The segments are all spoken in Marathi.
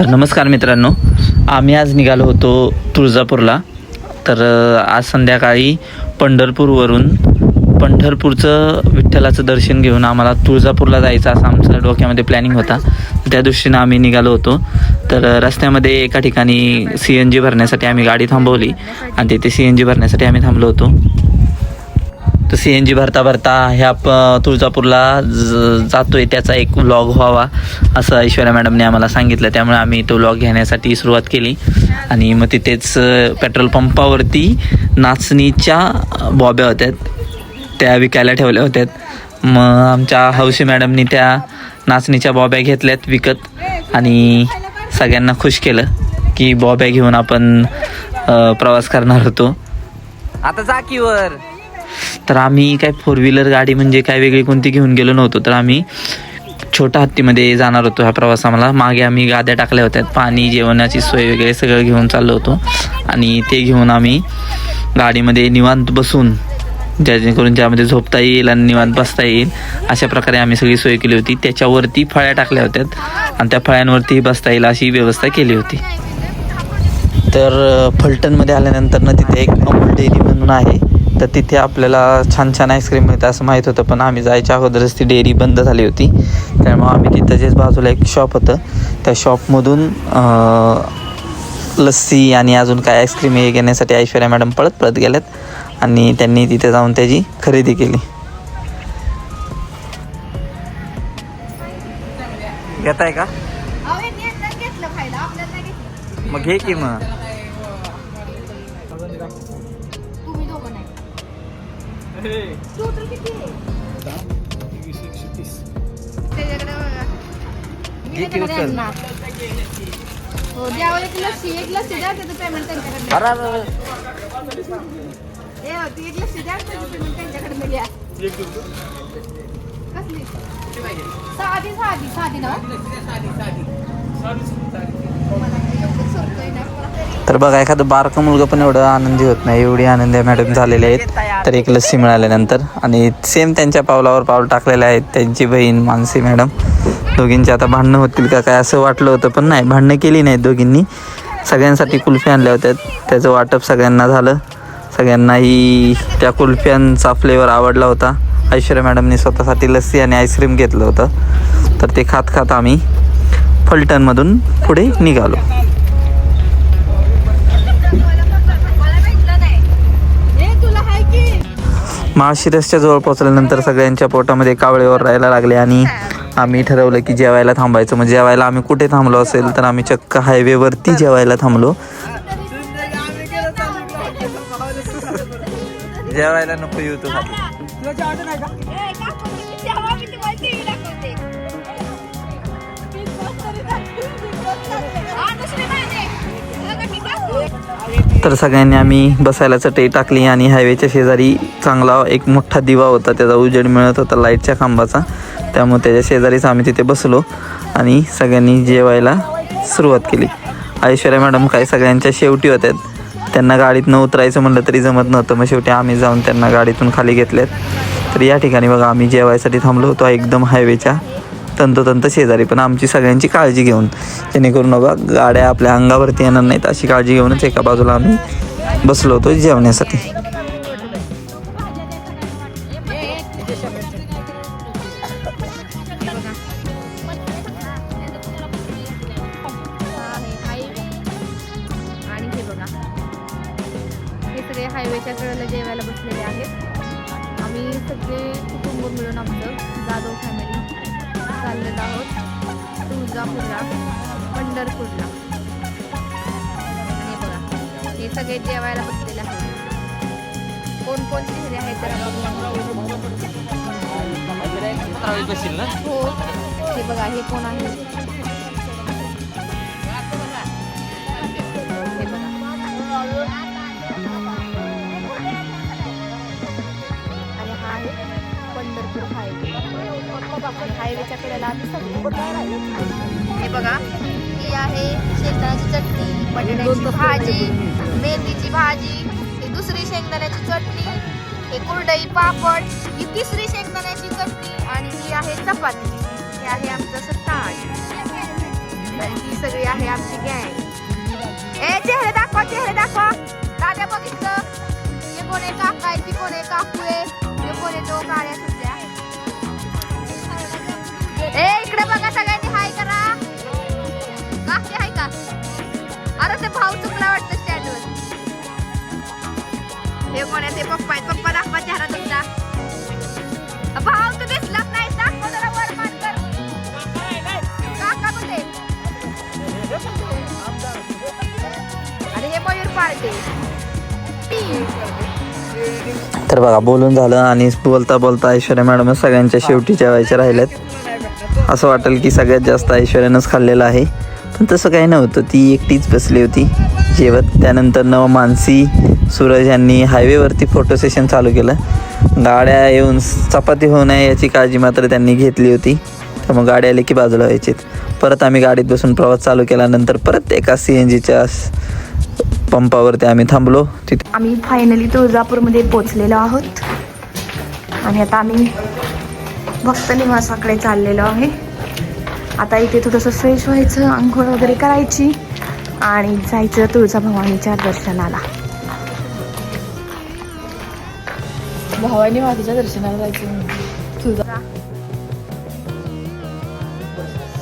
तर नमस्कार मित्रांनो. आम्ही आज निघालो होतो तुळजापूरला. तर आज संध्याकाळी पंढरपूरवरून पंढरपूरचं विठ्ठलाचं दर्शन घेऊन आम्हाला तुळजापूरला जायचं असं आमचं डोक्यामध्ये प्लॅनिंग होता. त्या दृष्टीनं आम्ही निघालो होतो. तर रस्त्यामध्ये एका ठिकाणी सी एन जी भरण्यासाठी आम्ही गाडी थांबवली आणि तिथे सी एन जी भरण्यासाठी आम्ही थांबलो होतो. तर सी एन जी भरता भरता ह्या प तुळजापूरला ज जातोय. त्याचा एक व्लॉग व्हावा असं ऐश्वर्या मॅडमने आम्हाला सांगितलं. त्यामुळे आम्ही तो व्लॉग घेण्यासाठी सुरुवात केली. आणि मग तिथेच पेट्रोल पंपावरती नाचणीच्या बॉब्या होत्या. त्या विकायला ठेवल्या होत्या. मग आमच्या हौशी मॅडमनी त्या नाचणीच्या बॉब्या घेतल्यात विकत. आणि सगळ्यांना खुश केलं की बॉब्या घेऊन आपण प्रवास करणार होतो. आता जाकीवर तर आम्ही काय फोर व्हीलर गाडी म्हणजे काय वेगळी कोणती घेऊन गेलो नव्हतो. तर आम्ही छोट्या हत्तीमध्ये जाणार होतो ह्या प्रवास आम्हाला. मागे आम्ही गाद्या टाकल्या होत्या. पाणी जेवणाची सोय वगैरे सगळं घेऊन चाललो होतो. आणि ते घेऊन आम्ही गाडीमध्ये निवांत बसून जेणेकरून ज्यामध्ये झोपता येईल आणि निवांत बसता येईल अशा प्रकारे आम्ही सगळी सोय केली होती. त्याच्यावरती फळ्या टाकल्या होत्या. आणि त्या फळ्यांवरती बसता येईल अशी व्यवस्था केली होती. तर फलटणमध्ये आल्यानंतर ना तिथे एक अमूल डेअरी म्हणून आहे. तर तिथे आपल्याला छान छान आईस्क्रीम मिळतं असं माहीत होतं पण आम्ही जायच्या अगोदरच ती डेअरी बंद झाली होती. त्यामुळे आम्ही तिथं जेच बाजूला एक शॉप होतं. त्या शॉपमधून लस्सी आणि अजून काय आईस्क्रीम हे घेण्यासाठी ऐश्वर्या मॅडम पळत पळत गेल्यात आणि त्यांनी तिथे जाऊन त्याची खरेदी केली. घेताय का? मग घे की मग. टोटल किती आहे त्याच्याकडे बघा. मी किती त्याच्याकडे उचल? आणणार. हो द्यावं एक लस्सी एक लस्सी द्या त्याचं पेमेंट त्यांच्याकडे अरे, अरे, अरे. ए हो, ती एक लस्सी द्या त्याचं पेमेंट त्यांच्याकडे द्या कसली साधी साधी साधी ना मला काही एवढं सरकय नाही. तर बघा एखादं बारकं मुलगा पण एवढं आनंदी होत नाही एवढी आनंदी मॅडम झालेले आहेत तर एक लस्सी मिळाल्यानंतर आणि सेम त्यांच्या पावलावर पाऊल टाकलेले आहेत त्यांची बहीण मानसी मॅडम. दोघींची आता भांडणं होतील का काय असं वाटलं होतं पण नाही भांडणं केली नाहीत दोघींनी. सगळ्यांसाठी कुल्फी आणल्या होत्या. त्याचं वाटप सगळ्यांना झालं. सगळ्यांनाही त्या कुल्फ्यांचा फ्लेवर आवडला होता. ऐश्वर्या मॅडमनी स्वतःसाठी लस्सी आणि आईस्क्रीम घेतलं होतं. तर ते खात खात आम्ही फलटणमधून पुढे निघालो. की जवळ पोहोचल्यानंतर सगळ्यांच्या पोटामध्ये कावळेवर राहायला लागले आणि आम्ही ठरवलं की जेवायला थांबायचं. मग जेवायला आम्ही कुठे थांबलो असेल तर आम्ही चक्क हायवेवरती जेवायला थांबलो. जेवायला नको येऊ तू तर सगळ्यांनी आम्ही बसायला चटई टाकली आणि हायवेच्या शेजारी चांगला एक मोठा दिवा होता त्याचा उजेड मिळत होता लाईटच्या खांबाचा. त्यामुळे त्याच्या शेजारीच आम्ही तिथे बसलो आणि सगळ्यांनी जेवायला सुरुवात केली. ऐश्वर्या मॅडम काय सगळ्यांच्या शेवटी होत्या त्यांना गाडीत न उतरायचं म्हणलं तरी जमत नव्हतं मग शेवटी आम्ही जाऊन त्यांना गाडीतून खाली घेतल्यात तर या ठिकाणी बघा आम्ही जेवायसाठी थांबलो होतो एकदम हायवेच्या तंतोतंत शेजारी पण आमची सगळ्यांची काळजी घेऊन. जेणेकरून बाबा गाड्या आपल्या अंगावरती येणार नाहीत अशी काळजी घेऊनच एका बाजूला आम्ही बसलो होतो जेवण्यासाठी. हायवेच्या कडेला जेवायला बसलेले आहेत. आम्ही सगळे कुटुंब मिळून आमचं जाधव फॅमिली चाललेलो आहोत. तुळजापूरला पंढरपूरला. आणि हे बघा हे सगळे जेवायला बसलेले आहेत. कोण कोण चेहरे आहेत बघूया. हो. हे बघा हे कोण आहे? आपण हायवेच्या कडेला आम्ही हे बघा ही आहे शेंगदाण्याची चटणी बटाट्याची भाजी मेथीची भाजी ही दुसरी शेंगदाण्याची चटणी हे कुरडई पापड ही तिसरी शेंगदाण्याची चटणी आणि ही आहे चपाती. हे आहे आमचं असं ताट ही सगळी आहे आमची गँग ए चेहरे दाखवा चेहरे दाखवा. दादा बघितलं? हे कोण आहे? काका आहे ती कोण आहे? काकू आहे? हे कोण आहे? तो काळ्या ए इकडे बघा सगळ्यांनी हाय करा. काकी हाय का? अरे ते भाऊ चुकला वाटतं स्टँडवर हे कोण आहे? ते पप्पा आहेत. पप्पा दाखवा चेहरा तुमचा. भाऊ तू दिसलाच नाही. दाखवा जरा वर मान कर काका कुठे? अरे हे मयूर पार्टे. तर बघा बोलून झालं आणि बोलता बोलता ऐश्वर्या मॅडम सगळ्यांच्या शेवटी जेवायच्या राहिल्यात असं वाटेल की सगळ्यात जास्त ऐश्वर्यानंच खाल्लेलं आहे. पण तसं काही नव्हतं. ती एकटीच बसली होती. जेवत त्यानंतर नव मानसी सूरज यांनी हायवेवरती फोटो सेशन चालू केलं. गाड्या येऊन चपाती होऊ नये याची काळजी मात्र त्यांनी घेतली होती. त्यामुळे गाड्या आले की बाजूला व्हायचीत. परत आम्ही गाडीत बसून प्रवास चालू केल्यानंतर परत एका सी एन जीच्या पंपावरती आम्ही थांबलो. तिथे आम्ही फायनली तुळजापूरमध्ये पोचलेलो आहोत. आणि आता आम्ही भक्त निवासाकडे चाललेलो आहे. आता इथे थोडंसं फ्रेश व्हायचं आंघोळ वगैरे करायची आणि जायचं तुळजाभवानीच्या दर्शनाला. भवानी मातेच्या दर्शनाला जायचं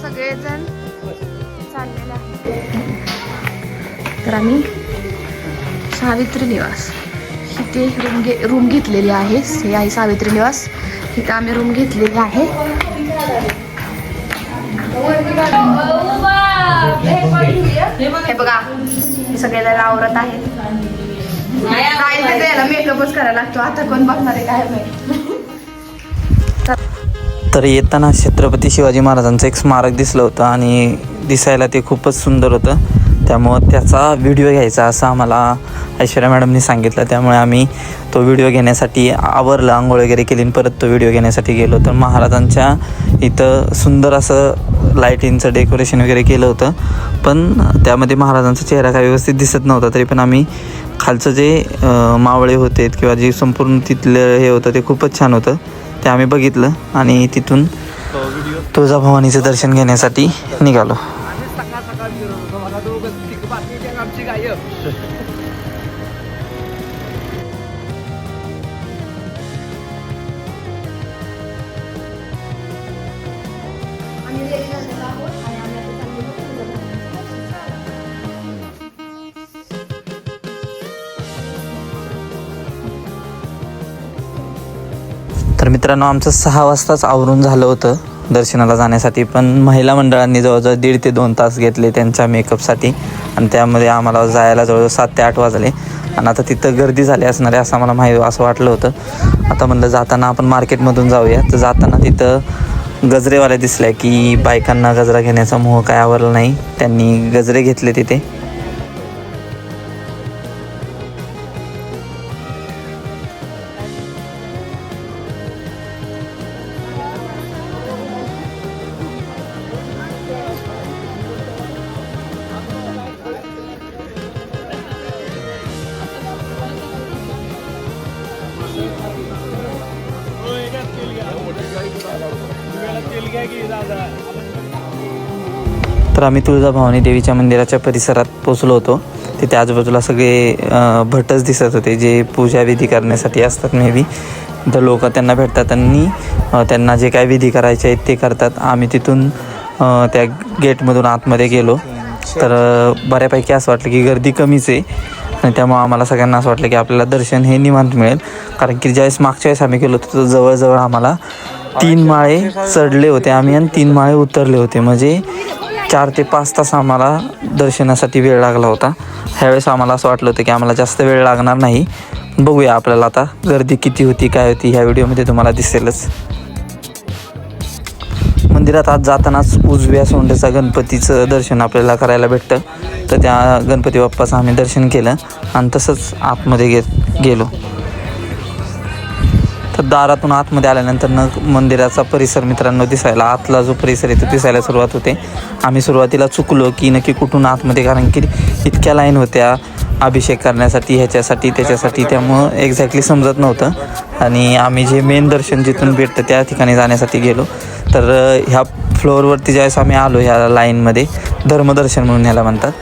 सगळेजण चाललेले तर आम्ही सावित्री निवास. इथे रूम घे रूम घेतलेली आहे. हे आहे सावित्री निवास. इथे आम्ही रूम घेतलेली आहे. हे बघा सगळ्याला सगळेजण आवरत आहेत त्याला मेकअपच करायला लागतो. आता कोण बघणार आहे काय माहिती. तर येताना छत्रपती शिवाजी महाराजांचं एक स्मारक दिसलं होतं आणि दिसायला ते खूपच सुंदर होतं. त्यामुळं त्याचा व्हिडिओ घ्यायचा असं आम्हाला ऐश्वर्या मॅडमनी सांगितलं. त्यामुळे आम्ही तो व्हिडिओ घेण्यासाठी आवरलं आंघोळ वगैरे केली आणि परत तो व्हिडिओ घेण्यासाठी गेलो तर महाराजांच्या इथं सुंदर असं लाईटिंगचं डेकोरेशन वगैरे केलं होतं. पण त्यामध्ये महाराजांचा चेहरा काही व्यवस्थित दिसत नव्हता तरी पण आम्ही खालचं जे मावळे होते किंवा जे संपूर्ण तिथलं हे होतं ते खूपच छान होतं. ते आम्ही बघितलं आणि तिथून तुळजाभवानीचं दर्शन घेण्यासाठी निघालो. तर मित्रांनो आमचं सहा वाजताच आवरून झालं होतं दर्शनाला जाण्यासाठी पण महिला मंडळांनी जवळजवळ दीड ते दोन तास घेतले त्यांच्या मेकअपसाठी. आणि त्यामध्ये आम्हाला जायला जवळजवळ सात ते आठ वाजले. आणि आता तिथं गर्दी झाली असणार आहे असं मला माहीत असं वाटलं होतं. आता म्हणलं जाताना आपण मार्केटमधून जाऊया. तर जाताना तिथं गजरेवाल्या दिसल्या की बायकांना गजरा घेण्याचा मोह काय आवडला नाही? त्यांनी गजरे घेतले तिथे. तर आम्ही तुळजाभवानी देवीच्या मंदिराच्या परिसरात पोचलो होतो. तिथे आजूबाजूला सगळे भटच दिसत होते जे पूजा विधी करण्यासाठी असतात मे बी तर लोक त्यांना भेटतात आणि त्यांना जे काय विधी करायचे आहेत ते करतात. आम्ही तिथून त्या गेटमधून आतमध्ये गेलो. तर बऱ्यापैकी असं वाटलं की गर्दी कमीच आहे. आणि त्यामुळं आम्हाला सगळ्यांना असं वाटलं की आपल्याला दर्शन हे निवांत मिळेल. कारण की ज्यावेळेस मागच्या वेळेस आम्ही गेलो होतो तर जवळजवळ आम्हाला तीन माळे चढले होते आम्ही आणि तीन माळे उतरले होते. म्हणजे चार ते पाच तास आम्हाला दर्शनासाठी वेळ लागला होता. ह्यावेळेस आम्हाला असं वाटलं होतं की आम्हाला जास्त वेळ लागणार नाही. बघूया आपल्याला आता गर्दी किती होती काय होती ह्या व्हिडिओमध्ये तुम्हाला दिसेलच. मंदिरात आज जातानाच उजव्या सोंडेचा गणपतीचं दर्शन आपल्याला करायला भेटतं. तर त्या गणपती बाप्पाचं आम्ही दर्शन केलं आणि तसंच आतमध्ये गे गेलो. तर दारातून आतमध्ये आल्यानंतर न मंदिराचा परिसर मित्रांनो दिसायला आतला जो परिसर आहे तो दिसायला सुरुवात होते. आम्ही सुरुवातीला चुकलो की नक्की कुठून आतमध्ये कारण की इतक्या लाईन होत्या अभिषेक करण्यासाठी ह्याच्यासाठी त्याच्यासाठी त्यामुळं एक्झॅक्टली समजत नव्हतं. आणि आम्ही जे मेन दर्शन जिथून भेटतं त्या ठिकाणी जाण्यासाठी गेलो. तर ह्या फ्लोअरवरती ज्यावेळेस आम्ही आलो ह्या लाईनमध्ये धर्मदर्शन म्हणून ह्याला म्हणतात.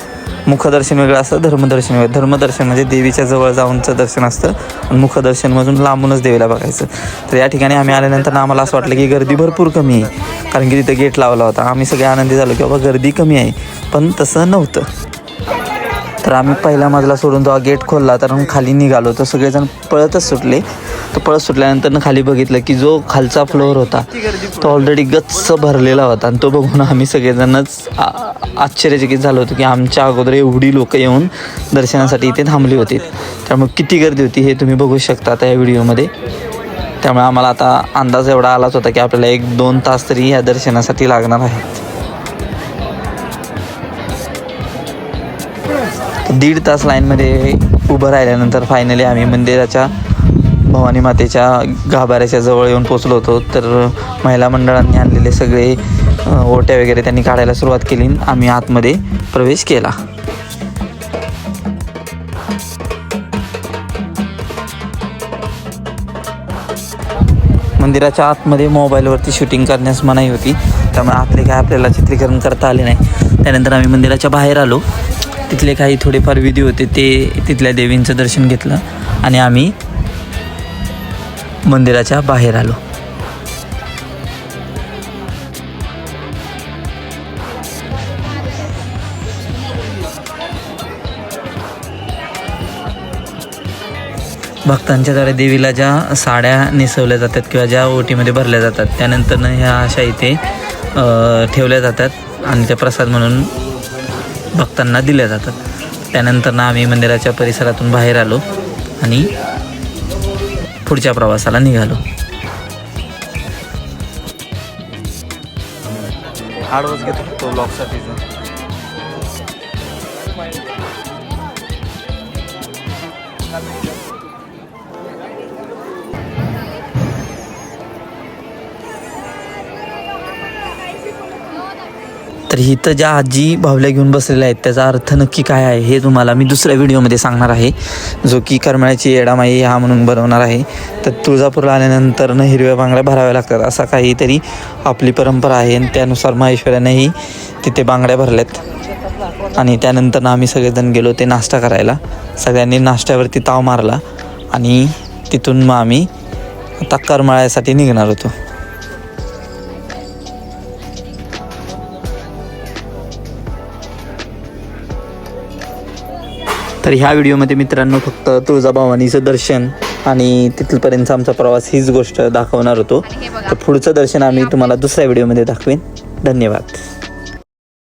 मुखदर्शन वेगळं असतं धर्मदर्शन वेगळं. धर्मदर्शन म्हणजे देवीच्या जवळ जाऊनचं दर्शन असतं आणि मुखदर्शनमधून लांबूनच देवीला बघायचं. तर या ठिकाणी आम्ही आल्यानंतर आम्हाला असं वाटलं की गर्दी भरपूर कमी आहे. कारण की तिथं गेट लावला होता. आम्ही सगळे आनंदी झालो की बाबा गर्दी कमी आहे. पण तसं नव्हतं. तर आम्ही पहिला मजला सोडून तो गेट खोलला तर खाली निघालो. तर सगळेजण पळतच सुटले. तर पळत सुटल्यानंतर खाली बघितलं की जो खालचा फ्लोअर होता तो ऑलरेडी गच्च भरलेला होता. आणि तो बघून आम्ही सगळेजणच आ- आश्चर्यचकित झालो होतो की आमच्या अगोदर एवढी लोक येऊन दर्शनासाठी इथे थांबली होती. त्यामुळे किती गर्दी होती हे तुम्ही बघू शकता आता या व्हिडिओमध्ये. त्यामुळे आम्हाला आता अंदाज एवढा आलाच होता की आपल्याला एक दोन तास तरी या दर्शनासाठी लागणार आहेत. दीड तास लाईनमध्ये उभं राहिल्यानंतर फायनली आम्ही मंदिराच्या भवानी मातेच्या गाभाऱ्याच्या जवळ येऊन पोचलो होतो. तर महिला मंडळांनी आणलेले सगळे ओट्या वगैरे त्यांनी काढायला सुरुवात केली आम्ही आतमध्ये प्रवेश केला. मंदिराच्या आतमध्ये मोबाईलवरती शूटिंग करण्यास मनाई होती. त्यामुळे आतले काय आपल्याला चित्रीकरण करता आले नाही. त्यानंतर आम्ही मंदिराच्या बाहेर आलो. तिथले काही थोडेफार विधी होते ते तिथल्या देवींचं दर्शन घेतलं आणि आम्ही मंदिराच्या बाहेर आलो. भक्तांच्याद्वारे देवीला ज्या साड्या नेसवल्या जातात किंवा ज्या ओटीमध्ये भरल्या जातात त्यानंतरनं ह्या अशा इथे ठेवल्या जातात आणि त्या प्रसाद म्हणून भक्तांना दिल्या जातात. त्यानंतर ना आम्ही मंदिराच्या परिसरातून बाहेर आलो आणि पुढच्या प्रवासाला निघालो. आडवच घेतो तो ब्लॉगसाठीचा तर इथं ज्या आजी भावल्या घेऊन बसलेल्या आहेत त्याचा अर्थ नक्की काय आहे हे तुम्हाला मी दुसऱ्या व्हिडिओमध्ये सांगणार आहे. जो की करमळ्याची येडामाई हा म्हणून बनवणार आहे. तर तुळजापूरला आल्यानंतर न हिरव्या बांगड्या भराव्या लागतात असा काहीतरी आपली परंपरा आहे. आणि त्यानुसार माहेश्वरानेही तिथे बांगड्या भरल्यात. आणि त्यानंतर ना आम्ही सगळेजण गेलो ते नाश्ता करायला. सगळ्यांनी नाश्त्यावरती ताव मारला. आणि तिथून मग आम्ही आता करमाळ्यासाठी निघणार होतो. तर ह्या व्हिडिओमध्ये मित्रांनो फक्त तुळजाभवानीचं दर्शन आणि तिथपर्यंतचा आमचा प्रवास हीच गोष्ट दाखवणार होतो. तर पुढचं दर्शन आम्ही तुम्हाला दुसऱ्या व्हिडिओमध्ये दाखवेन. धन्यवाद.